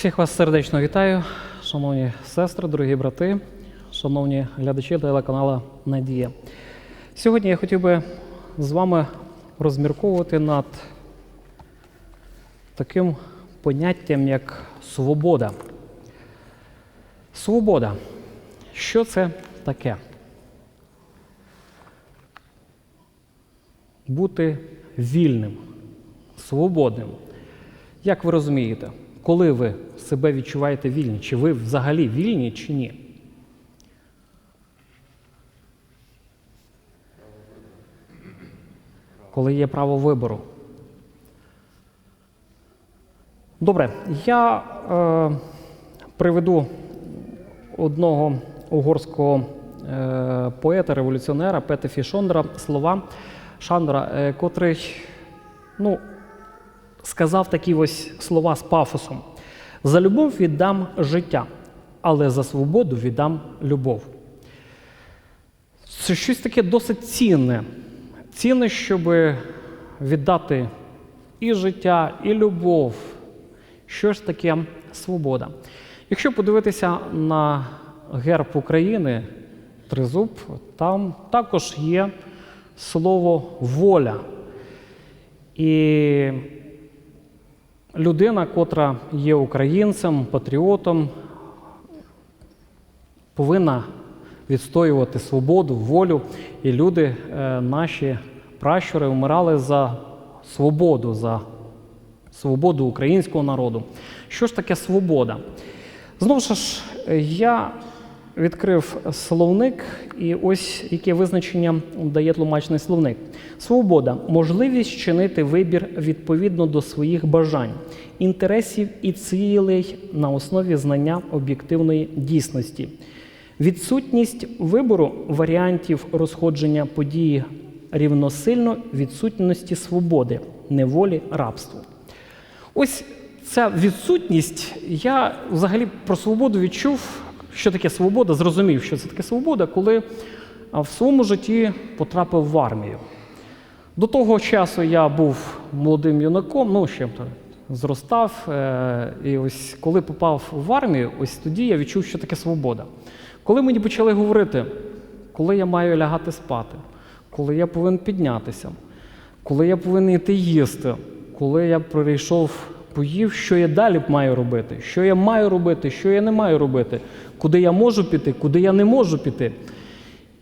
Всіх вас сердечно вітаю, шановні сестри, дорогі брати, шановні глядачі телеканалу Надія. Сьогодні я хотів би з вами розмірковувати над таким поняттям, як свобода. Свобода. Що це таке? Бути вільним, свободним. Як ви розумієте, коли ви себе відчуваєте вільні? Чи ви взагалі вільні, чи ні? Коли є право вибору. Добре, я е, приведу одного угорського е, поета, революціонера Петефі Шондра слова Шандра, е, котрий ну, сказав такі ось слова з пафосом: за любов віддам життя, але за свободу віддам любов. Це щось таке досить цінне. Цінне, щоб віддати і життя, і любов. Що ж таке свобода? Якщо подивитися на герб України, тризуб, там також є слово воля. І людина, котра є українцем, патріотом, повинна відстоювати свободу, волю. І люди, е, наші пращури, вмирали за свободу, за свободу українського народу. Що ж таке свобода? Знову ж, я відкрив словник, і ось яке визначення дає тлумачний словник. Свобода можливість чинити вибір відповідно до своїх бажань, інтересів і цілей на основі знання об'єктивної дійсності. Відсутність вибору варіантів розходження події рівносильно відсутності свободи, неволі, рабству. Ось ця відсутність, я взагалі про свободу відчув, що таке свобода, зрозумів, що це таке свобода, коли в своєму житті потрапив в армію. До того часу я був молодим юнаком, ну ще зростав. Е- і ось коли попав в армію, ось тоді я відчув, що таке свобода. Коли мені почали говорити, коли я маю лягати спати, коли я повинен піднятися, коли я повинен йти їсти, коли я прийшов, поїв, що я далі маю робити, що я маю робити, що я не маю робити, куди я можу піти, куди я не можу піти.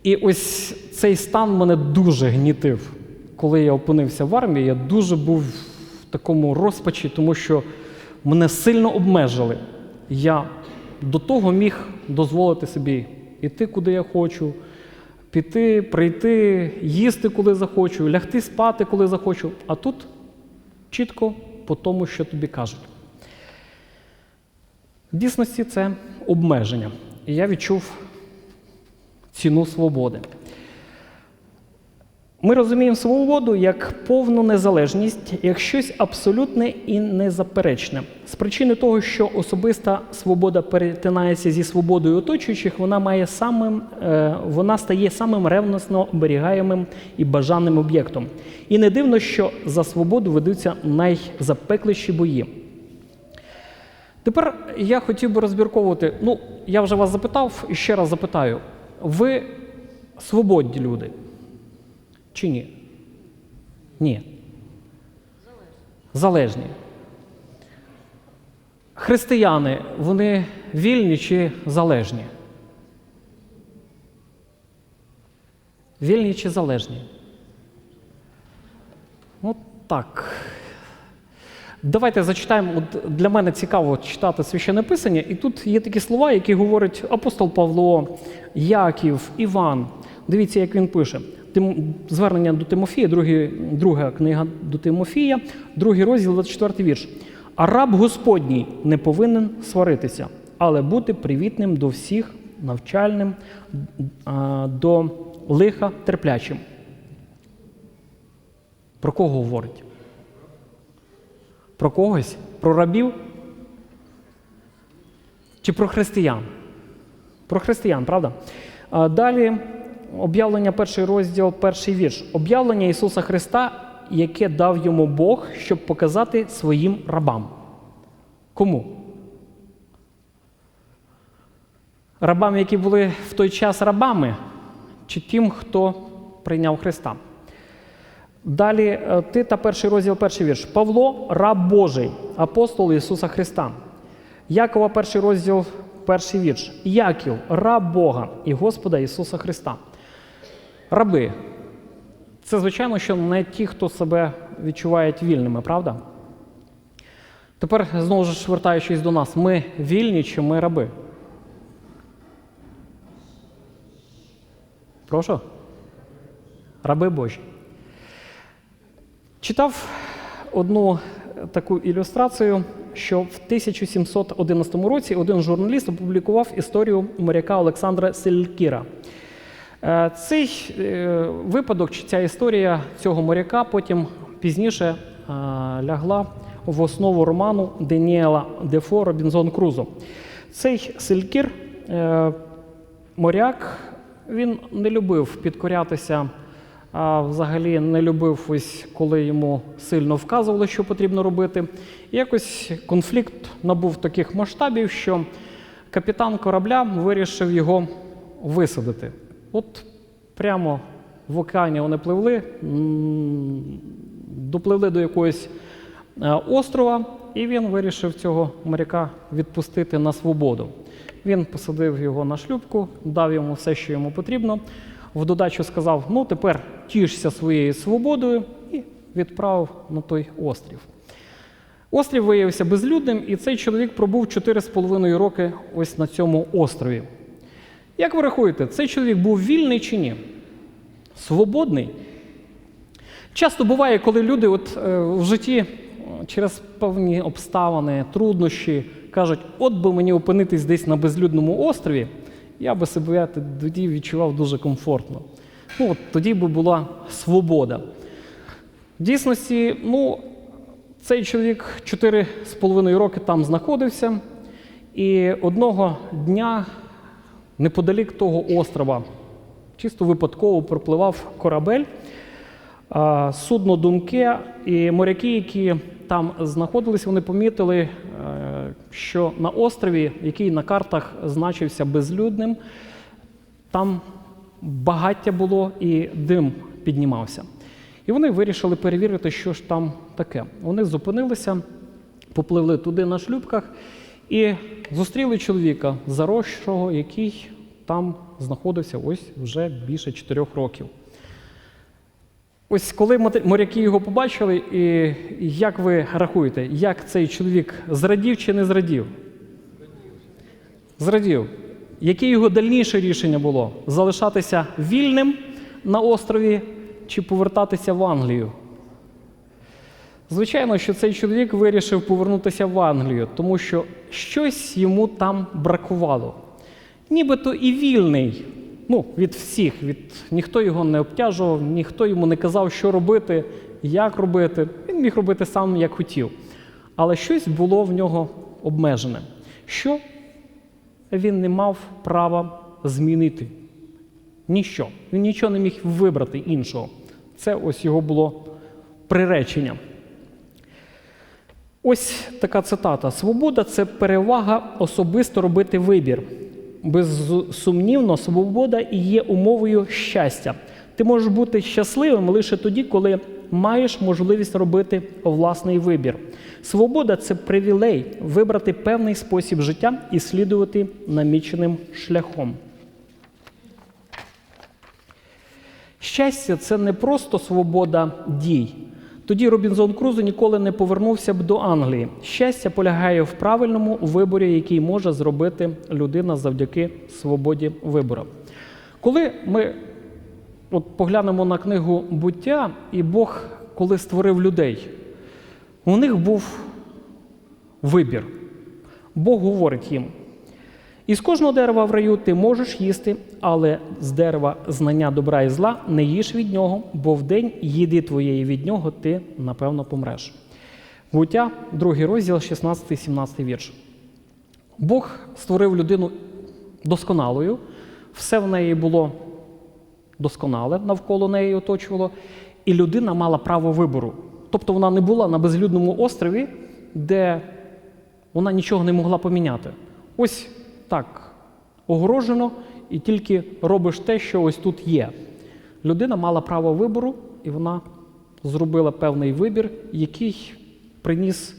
І ось цей стан мене дуже гнітив. Коли я опинився в армії, я дуже був в такому розпачі, тому що мене сильно обмежили. Я до того міг дозволити собі іти, куди я хочу, піти, прийти, їсти, коли захочу, лягти спати, коли захочу. А тут чітко по тому, що тобі кажуть. В дійсності це обмеження. І я відчув ціну свободи. Ми розуміємо свободу як повну незалежність, як щось абсолютне і незаперечне. З причини того, що особиста свобода перетинається зі свободою оточуючих, вона має самим, е, вона стає самим ревносно оберігаємим і бажаним об'єктом. І не дивно, що за свободу ведуться найзапекліші бої. Тепер я хотів би розбірковувати. Ну, я вже вас запитав і ще раз запитаю: ви свободні люди? Чи ні? Ні. Залежні. Християни, вони вільні чи залежні? Вільні чи залежні? Ну так. Давайте зачитаємо. От Для мене цікаво читати священне писання, і тут є такі слова, які говорить апостол Павло, Яків, Іван. Дивіться, як він пише. Звернення до Тимофія, другі, друга книга до Тимофія, другий розділ, 24 вірш. А раб Господній не повинен сваритися, але бути привітним до всіх, навчальним, до лиха терплячим. Про кого говорить? Про когось? Про рабів? Чи про християн? Про християн, правда? Далі об'явлення перший розділ, перший вірш. Об'явлення Ісуса Христа, яке дав йому Бог, щоб показати своїм рабам. Кому? Рабам, які були в той час рабами, чи тим, хто прийняв Христа. Далі е, Тита, перший розділ, перший вірш. Павло, раб Божий, апостол Ісуса Христа. Якова, перший розділ, перший вірш. Яків, раб Бога і Господа Ісуса Христа. Раби. Це, звичайно, що не ті, хто себе відчувають вільними, правда? Тепер, знову ж вертаючись до нас, ми вільні чи ми раби? Прошу? Раби Божі. Читав одну таку ілюстрацію, що в 1711 році один журналіст опублікував історію моряка Олександра Селькіра. Е, Цей е, випадок чи ця історія цього моряка потім пізніше е, лягла в основу роману Деніела Дефо Робінзон Крузо. Цей Селькір, моряк, він не любив підкорятися, а взагалі не любив ось, коли йому сильно вказували, що потрібно робити. І якось конфлікт набув таких масштабів, що капітан корабля вирішив його висадити. От прямо в океані вони пливли, допливли до якогось е, острова, і він вирішив цього моряка відпустити на свободу. Він посадив його на шлюпку, дав йому все, що йому потрібно. В додачу сказав: ну тепер тішся своєю свободою і відправив на той острів. Острів виявився безлюдним, і цей чоловік пробув 4,5 роки ось на цьому острові. Як ви рахуєте, цей чоловік був вільний чи ні? Свободний? Часто буває, коли люди от, е, в житті е, через певні обставини, труднощі кажуть, от би мені опинитись десь на безлюдному острові, я би себе тоді відчував дуже комфортно. Ну, от тоді би була свобода. В дійсності, ну, цей чоловік 4,5 роки там знаходився, і одного дня неподалік того острова чисто випадково пропливав корабель, судно Дунке, і моряки, які там знаходились, вони помітили, е, що на острові, який на картах значився безлюдним, там багаття було і дим піднімався. І вони вирішили перевірити, що ж там таке. Вони зупинилися, попливли туди на шлюпках і зустріли чоловіка заросшого, який там знаходився ось вже більше чотирьох років. Ось коли моряки його побачили, і як ви рахуєте, як цей чоловік зрадів чи не зрадів? Зрадів. Яке його дальніше рішення було? Залишатися вільним на острові чи повертатися в Англію? Звичайно, що цей чоловік вирішив повернутися в Англію, тому що щось йому там бракувало. Нібито і вільний, ну, від всіх, від ніхто його не обтяжував, ніхто йому не казав, що робити, як робити. Він міг робити сам, як хотів. Але щось було в нього обмежене, що він не мав права змінити. Ніщо. Він нічого не міг вибрати іншого. Це ось його було приречення. Ось така цитата: Свобода це перевага особисто робити вибір. Безсумнівно, свобода і є умовою щастя. Ти можеш бути щасливим лише тоді, коли маєш можливість робити власний вибір. Свобода це привілей вибрати певний спосіб життя і слідувати наміченим шляхом. Щастя це не просто свобода дій. Тоді Робінзон Крузо ніколи не повернувся б до Англії. Щастя полягає в правильному виборі, який може зробити людина завдяки свободі вибору. Коли ми от поглянемо на книгу буття, і Бог, коли створив людей, у них був вибір. Бог говорить їм: із кожного дерева в раю ти можеш їсти, але з дерева знання добра і зла не їж від нього, бо в день їди твоєї від нього ти, напевно, помреш. Буття, другий розділ, 16-17 вірш. Бог створив людину досконалою, все в неї було досконале, навколо неї оточувало, і людина мала право вибору. Тобто вона не була на безлюдному острові, де вона нічого не могла поміняти. Ось так. огорожено і тільки робиш те, що ось тут є. Людина мала право вибору, і вона зробила певний вибір, який приніс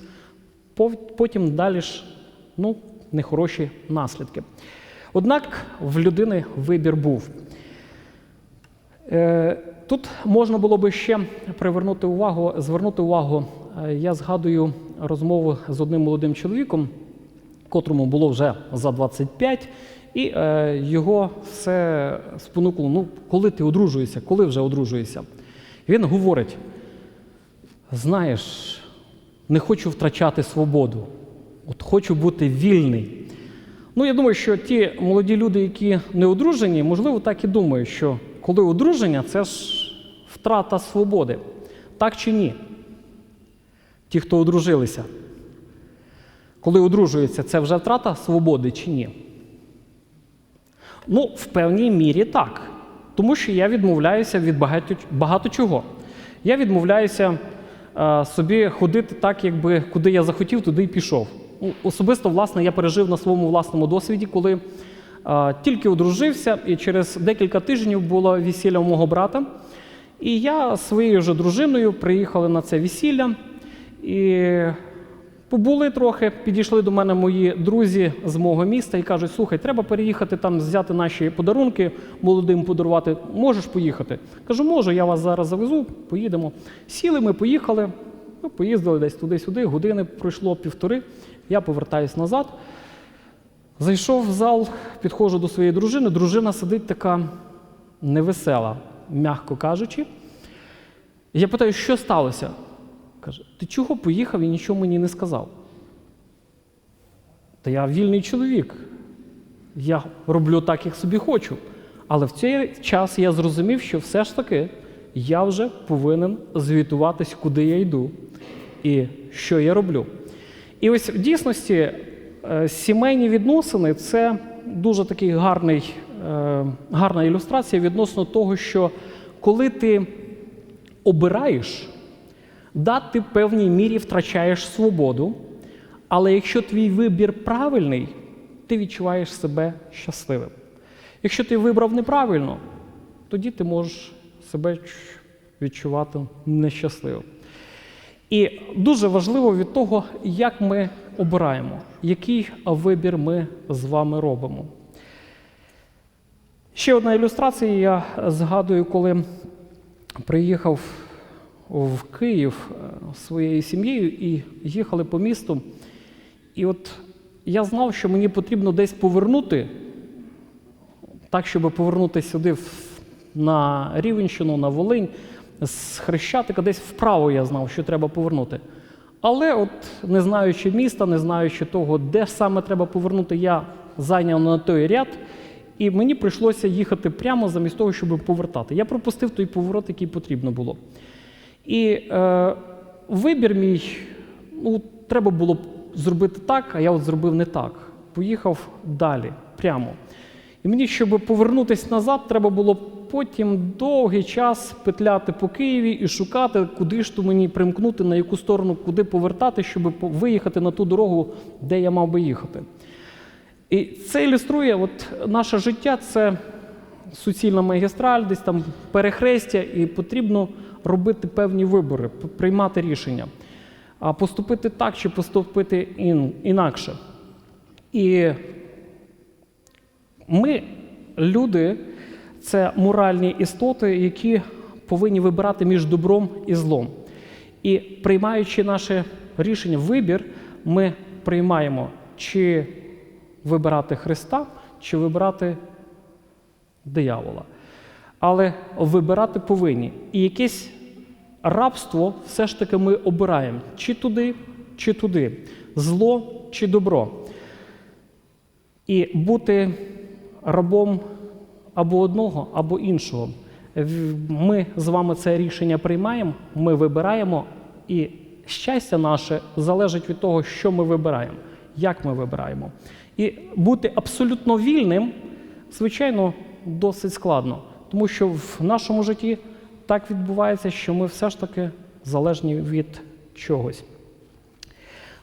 потім далі ж ну, нехороші наслідки. Однак в людини вибір був. Е, Тут можна було би ще привернути увагу, звернути увагу. е, Я згадую розмову з одним молодим чоловіком, котрому було вже за 25, і е, його все спонукало, ну, коли ти одружуєшся, коли вже одружуєшся. Він говорить: знаєш, не хочу втрачати свободу, от хочу бути вільний. Ну, я думаю, що ті молоді люди, які не одружені, можливо, так і думають, що коли одруження, це ж втрата свободи. Так чи ні? Ті, хто одружилися. Коли одружуються, це вже втрата свободи чи ні? Ну, в певній мірі так. Тому що я відмовляюся від багато, багато чого. Я відмовляюся е, собі ходити так, якби куди я захотів, туди й пішов. Особисто, власне, я пережив на своєму власному досвіді, коли е, тільки одружився, і через декілька тижнів було весілля у мого брата. І я своєю ж дружиною приїхали на це весілля. І Побули трохи, підійшли до мене мої друзі з мого міста і кажуть: слухай, треба переїхати там, взяти наші подарунки, молодим подарувати. Можеш поїхати? Кажу, можу, я вас зараз завезу, поїдемо. Сіли, ми поїхали, ну, поїздили десь туди-сюди, години пройшло півтори. Я повертаюсь назад. Зайшов в зал, підходжу до своєї дружини. Дружина сидить така невесела, м'яко кажучи. Я питаю, що сталося? Каже, ти чого поїхав і нічого мені не сказав? Та я вільний чоловік. Я роблю так, як собі хочу. Але в цей час я зрозумів, що все ж таки я вже повинен звітуватись, куди я йду і що я роблю. І ось в дійсності е, сімейні відносини це дуже такий гарний, е, гарна ілюстрація відносно того, що коли ти обираєш, да, ти в певній мірі втрачаєш свободу, але якщо твій вибір правильний, ти відчуваєш себе щасливим. Якщо ти вибрав неправильно, тоді ти можеш себе відчувати нещасливим. І дуже важливо від того, як ми обираємо, який вибір ми з вами робимо. Ще одна ілюстрація. Я згадую, коли приїхав в Київ е, своєю сім'єю і їхали по місту. І от я знав, що мені потрібно десь повернути, так, щоб повернути сюди на Рівенщину, на Волинь, з Хрещатика, десь вправо я знав, що треба повернути. Але, от, не знаючи міста, не знаючи того, де саме треба повернути, я зайняв на той ряд, і мені прийшлося їхати прямо замість того, щоб повертати. Я пропустив той поворот, який потрібно було. І е, вибір мій, ну, треба було б зробити так, а я от зробив не так. Поїхав далі, прямо. І мені, щоб повернутися назад, треба було потім довгий час петляти по Києві і шукати, куди ж то мені примкнути, на яку сторону, куди повертати, щоб виїхати на ту дорогу, де я мав би їхати. І це ілюструє, от наше життя це суцільна магістраль, десь там перехрестя, і потрібно робити певні вибори, приймати рішення. А поступити так чи поступити ін- інакше. І ми, люди, це моральні істоти, які повинні вибирати між добром і злом. І приймаючи наше рішення, вибір, ми приймаємо, чи вибирати Христа, чи вибирати диявола. Але вибирати повинні. І якесь рабство все ж таки ми обираємо чи туди, чи туди, зло чи добро. І бути рабом або одного, або іншого. Ми з вами це рішення приймаємо, ми вибираємо, і щастя наше залежить від того, що ми вибираємо, як ми вибираємо. І бути абсолютно вільним, звичайно, досить складно, тому що в нашому житті так відбувається, що ми все ж таки залежні від чогось.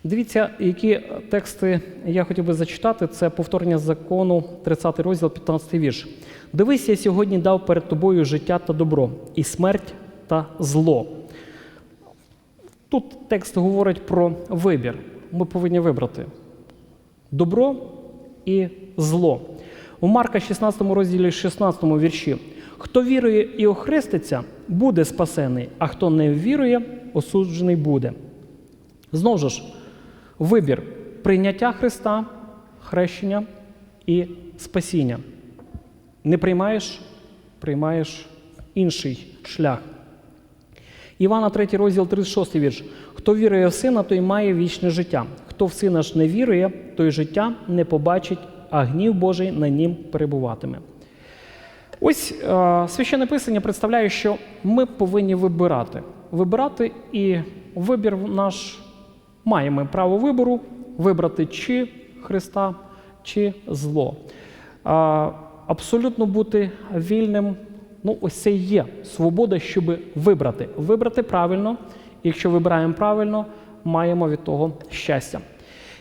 Дивіться, які тексти я хотів би зачитати. Це повторення закону, 30 розділ, 15 вірш. Дивись, я сьогодні дав перед тобою життя та добро, і смерть та зло. Тут текст говорить про вибір. Ми повинні вибрати добро і зло. У Марка 16 розділі 16 вірші. Хто вірує і охреститься, буде спасений, а хто не вірує, осуджений буде. Знову ж, вибір прийняття Христа, хрещення і спасіння. Не приймаєш, приймаєш інший шлях. Івана 3 розділ 36 вірш. Хто вірує в сина, той має вічне життя. Хто в сина ж не вірує, той життя не побачить, а гнів Божий на нім перебуватиме. Ось е, священне писання представляє, що ми повинні вибирати. Вибирати і вибір наш маємо право вибору вибрати чи Христа, чи зло. А, абсолютно бути вільним. Ну, ось це є свобода, щоб вибрати. Вибрати правильно, і якщо вибираємо правильно, маємо від того щастя.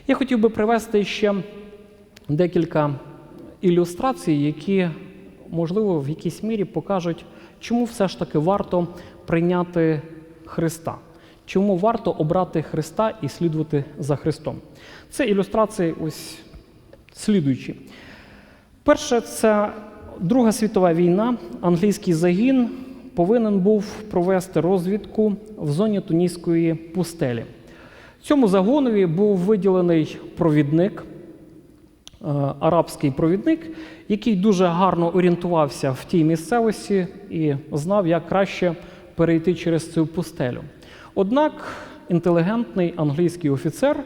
Я хотів би привести ще декілька ілюстрацій, які, можливо, в якійсь мірі покажуть, чому все ж таки варто прийняти Христа. Чому варто обрати Христа і слідувати за Христом? Це ілюстрації ось слідуючі. Перше, це Друга світова війна. Англійський загін повинен був провести розвідку в зоні Туніської пустелі. Цьому загонові був виділений провідник, арабський провідник, який дуже гарно орієнтувався в тій місцевості і знав, як краще перейти через цю пустелю. Однак інтелігентний англійський офіцер,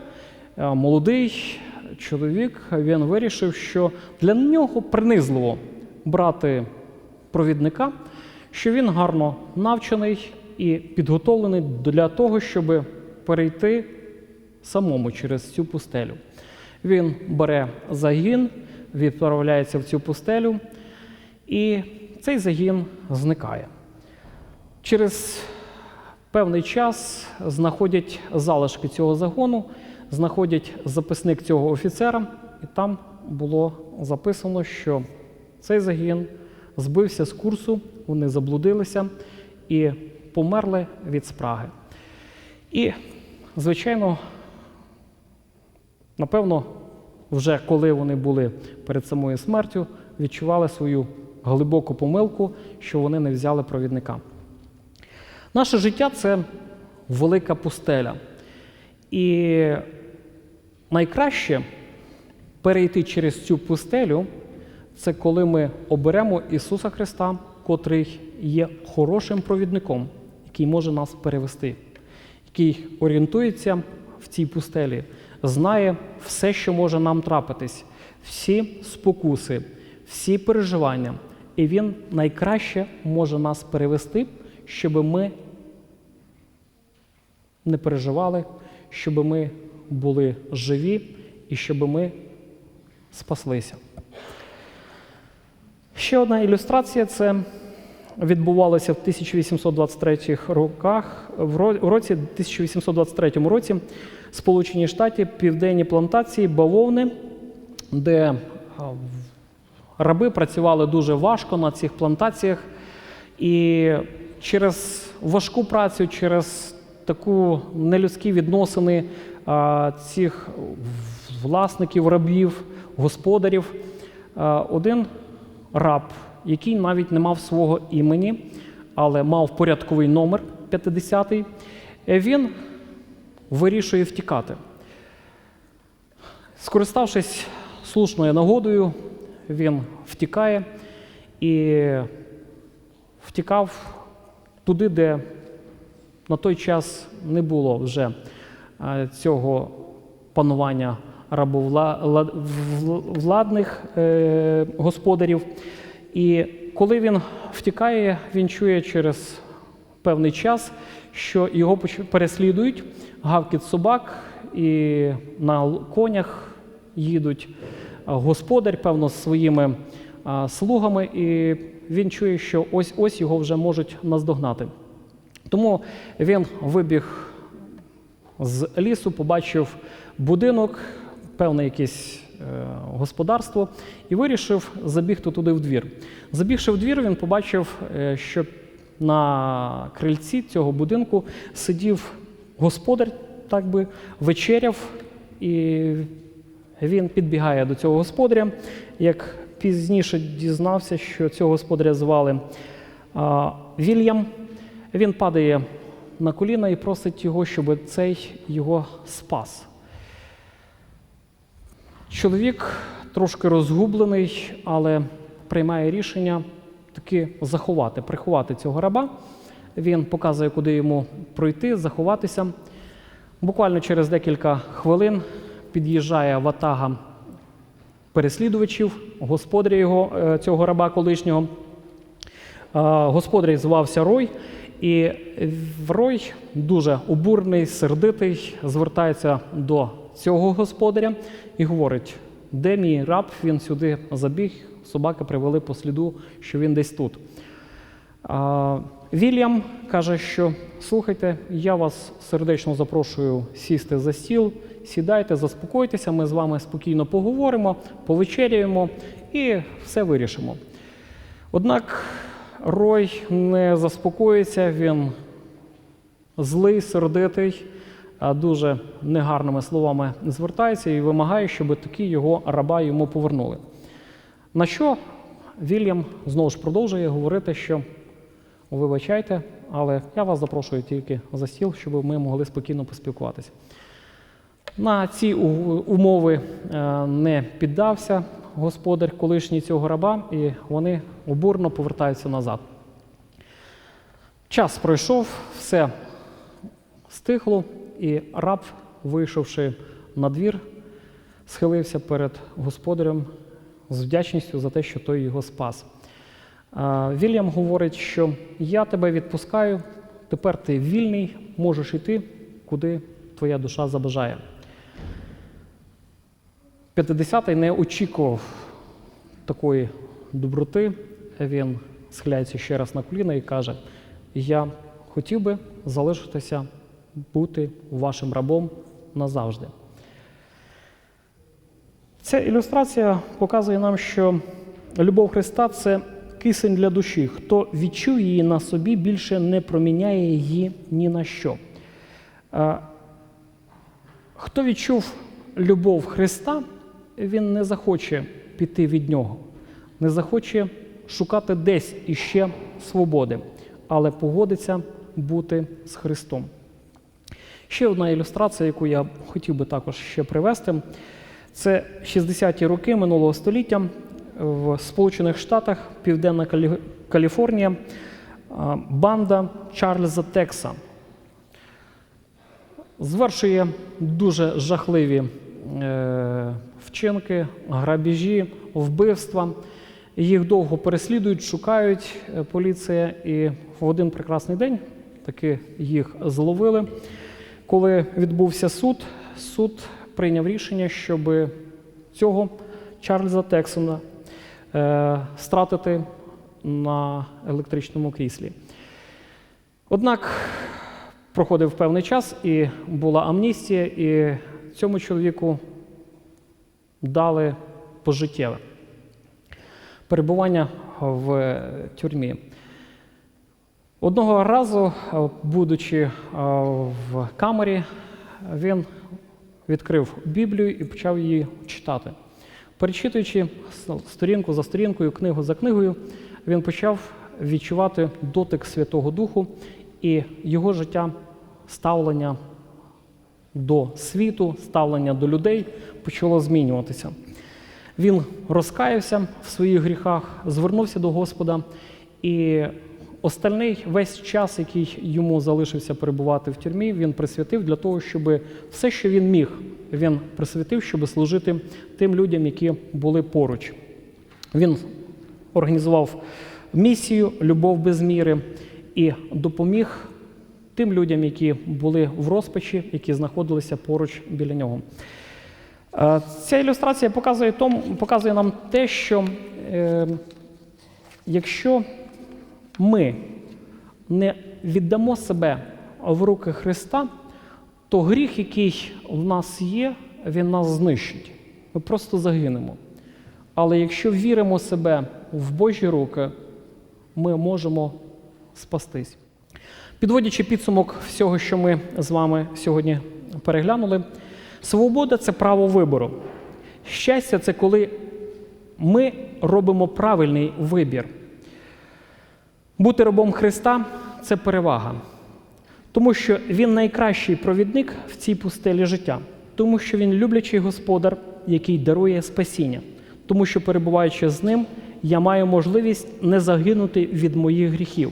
е, молодий чоловік, він вирішив, що для нього принизливо брати провідника, що він гарно навчений і підготовлений для того, щоб перейти самому через цю пустелю. Він бере загін, відправляється в цю пустелю, і цей загін зникає. Через певний час знаходять залишки цього загону, знаходять записник цього офіцера, і там було записано, що цей загін збився з курсу, вони заблудилися і померли від спраги. І, звичайно, напевно, вже коли вони були перед самою смертю, відчували свою глибоку помилку, що вони не взяли провідника. Наше життя це велика пустеля. І найкраще перейти через цю пустелю це коли ми оберемо Ісуса Христа, котрий є хорошим провідником, який може нас перевести, який орієнтується в цій пустелі, знає все, що може нам трапитись, всі спокуси, всі переживання. І Він найкраще може нас перевести, щоб ми не переживали, щоб ми були живі і щоб ми спаслися. Ще одна ілюстрація це відбувалося в 1823 роках. В році 1823 році Сполучені Штати південні плантації бавовни, де раби працювали дуже важко на цих плантаціях, і через важку працю, через таку нелюдські відносини цих власників рабів, господарів, один раб, який навіть не мав свого імені, але мав порядковий номер 50-й, він вирішує втікати. Скориставшись слушною нагодою, він втікає і втікав туди, де на той час не було вже цього панування рабовладних е, господарів. І коли він втікає, він чує через певний час, що його переслідують гавкіт собак, і на конях їдуть господар, певно, з своїми слугами, і він чує, що ось ось його вже можуть наздогнати. Тому він вибіг з лісу, побачив будинок, певне якесь е, господарство, і вирішив забігти туди в двір. Забігши в двір, він побачив, е, що на крильці цього будинку сидів господар, так би вечеряв, і він підбігає до цього господаря. Як пізніше дізнався, що цього господаря звали а, Вільям, він падає на коліна і просить його, щоб цей його спас. Чоловік трошки розгублений, але приймає рішення таки заховати, приховати цього раба. Він показує, куди йому пройти, заховатися. Буквально через декілька хвилин під'їжджає ватага переслідувачів, господаря його, е, цього раба колишнього. Е, Господар звався Рой, і Рой дуже обурний, сердитий, звертається до цього господаря і говорить: де мій раб? Він сюди забіг, собаки привели по сліду, що він десь тут. Вільям каже, що слухайте, я вас сердечно запрошую сісти за стіл, сідайте, заспокойтеся, ми з вами спокійно поговоримо, повечеряємо і все вирішимо. Однак Рой не заспокоїться, він злий, сердитий, дуже негарними словами звертається і вимагає, щоб таки його раба йому повернули. На що Вільям знову ж продовжує говорити, що вибачайте, але я вас запрошую тільки за стіл, щоб ми могли спокійно поспілкуватися. На ці умови е, не піддався господар колишній цього раба, і вони обурно повертаються назад. Час пройшов, все стихло, і раб, вийшовши на двір, схилився перед господарем з вдячністю за те, що той його спас. Вільям говорить, що я тебе відпускаю, тепер ти вільний, можеш йти, куди твоя душа забажає. 50-й не очікував такої доброти. Він схиляється ще раз на коліна і каже: Я хотів би залишитися бути вашим рабом назавжди. Ця ілюстрація показує нам, що любов Христа це кисень для душі. Хто відчує її на собі, більше не проміняє її ні на що. Хто відчув любов Христа, він не захоче піти від нього, не захоче шукати десь іще свободи, але погодиться бути з Христом. Ще одна ілюстрація, яку я хотів би також ще привести, це 60-ті роки минулого століття в Сполучених Штатах, Південна Каліфорнія, банда Чарльза Текса звершує дуже жахливі е, вчинки, грабіжі, вбивства. Їх довго переслідують, шукають е, поліція, і в один прекрасний день таки їх зловили. Коли відбувся суд, суд прийняв рішення, щоб цього Чарльза Тексона е, стратити на електричному кріслі. Однак проходив певний час і була амністія, і цьому чоловіку дали пожиттєве перебування в тюрмі. Одного разу, е, будучи е, в камері, він відкрив Біблію і почав її читати. Перечитуючи сторінку за сторінкою, книгу за книгою, він почав відчувати дотик Святого Духу і його життя, ставлення до світу, ставлення до людей почало змінюватися. Він розкаявся в своїх гріхах, звернувся до Господа, і остальний весь час, який йому залишився перебувати в тюрмі, він присвятив для того, щоб все, що він міг, він присвятив, щоб служити тим людям, які були поруч. Він організував місію Любов без міри і допоміг тим людям, які були в розпачі, які знаходилися поруч біля нього. Е, Ця ілюстрація показує, показує нам те, що е, якщо ми не віддамо себе в руки Христа, то гріх, який в нас є, він нас знищить. Ми просто загинемо. Але якщо віримо себе в Божі руки, ми можемо спастись. Підводячи підсумок всього, що ми з вами сьогодні переглянули, свобода це право вибору. Щастя це коли ми робимо правильний вибір. Бути рабом Христа це перевага, тому що Він найкращий провідник в цій пустелі життя, тому що Він люблячий господар, який дарує спасіння, тому що, перебуваючи з ним, я маю можливість не загинути від моїх гріхів.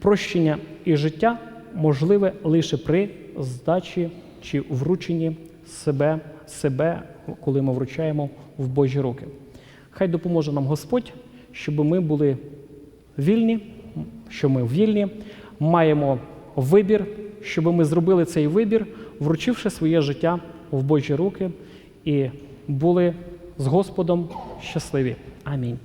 Прощення і життя можливе лише при здачі чи врученні себе, себе, коли ми вручаємо в Божі руки. Хай допоможе нам Господь, щоб ми були вільні, що ми вільні, маємо вибір, щоб ми зробили цей вибір, вручивши своє життя в Божі руки і були з Господом щасливі. Амінь.